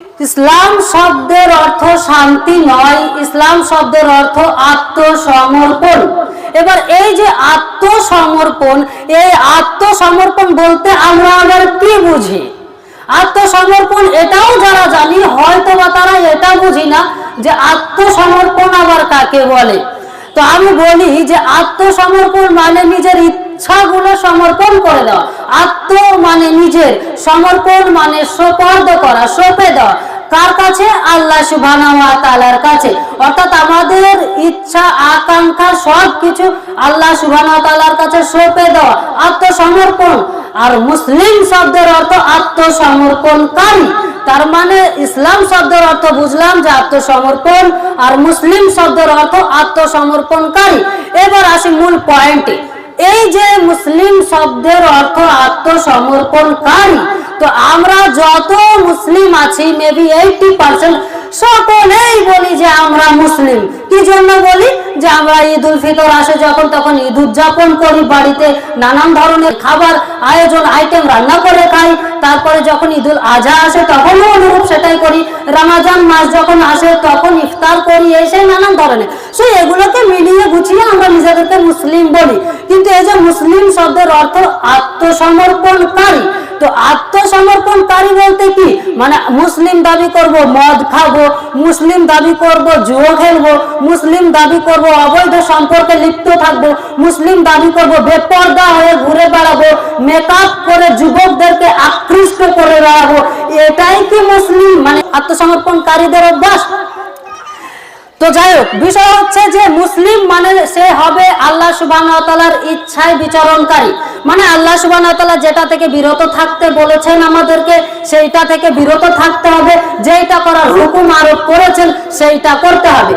ইসলাম শব্দের অর্থ শান্তি নয়, ইসলাম শব্দের অর্থ আত্মসমর্পণ। এবার এই যে আত্মসমর্পণ, এই আত্মসমর্পণ বলতে আমরা আবার কি বুঝি? আত্মসমর্পণ এটাও যারা জানি হয়তো বা তারা এটা বুঝি না যে আত্মসমর্পণ আবার কাকে বলে। তো আমি বলি যে আত্মসমর্পণ মানে নিজের ইচ্ছাগুলো সমর্পণ করে দাও। আত্ম মানে নিজের, সমর্পণ মানে সোপর্দ করা, সোপে দেওয়া কার কাছে? আল্লাহ ওয়া কাছে। অর্থাৎ আমাদের ইচ্ছা, আকাঙ্ক্ষা সব কিছু আল্লাহ তাআলার কাছে সঁপে দেওয়া আত্মসমর্পণ। আর মুসলিম শব্দের অর্থ আত্মসমর্পণকারী। তার মানে ইসলাম শব্দের অর্থ বুঝলাম যে আত্মসমর্পণ। আর মুসলিম শব্দের অর্থ আত্মসমর্পণকারী। এবার আসি মূল পয়েন্টে এই যে মুসলিম শব্দের অর্থ আত্মসমর্পণকারী, তো আমরা যত মুসলিম আছি মেবি এইটি পার্সেন্ট সকলেই বলি যে আমরা মুসলিম। কি জন্য বলি? যে আমরা ঈদ উল ফিতর আসে যখন, তখন ঈদ উদযাপন করি বাড়িতে, নানান ধরনের খাবার, আয়োজন আইটেম রান্না করে খাই। তারপরে যখন ঈদ উল আজহা আসে, তখনও অনুরূপ সেটাই করি। রামাজান মাস যখন আসে, তখন ইফতার করি এই সেই নানান ধরনের। সো এগুলোকে মিলিয়ে গুছিয়ে আমরা নিজেদেরকে মুসলিম বলি। মুসলিম শব্দের অর্থ আত্মসমর্পণকারী। তো আত্মসমর্পণকারী বলতে কি? মানে মুসলিম দাবি করব, মদ খাব, মুসলিম দাবি করব, জুয়ো খেলব, মুসলিম দাবি করব, অবৈধ সম্পর্কে লিপ্ত থাকব, মুসলিম দাবি করব, বেপর্দা হয়ে ঘুরে বেড়াবো মেকআপ করে যুবকদেরকে আকৃষ্ট করে বেড়াবো এটাই কি মুসলিম? মানে আত্মসমর্পণকারীদের অভ্যাস? তো যাই হোক, বিষয় হচ্ছে যে মুসলিম মানে সে হবে আল্লাহ সুবাহর ইচ্ছায় বিচরণকারী। মানে আল্লাহ সুবাহ যেটা থেকে বিরত থাকতে বলেছেন আমাদেরকে, সেইটা থেকে বিরত থাকতে হবে। যেটা করার হুকুম আরোপ করেছেন, সেইটা করতে হবে।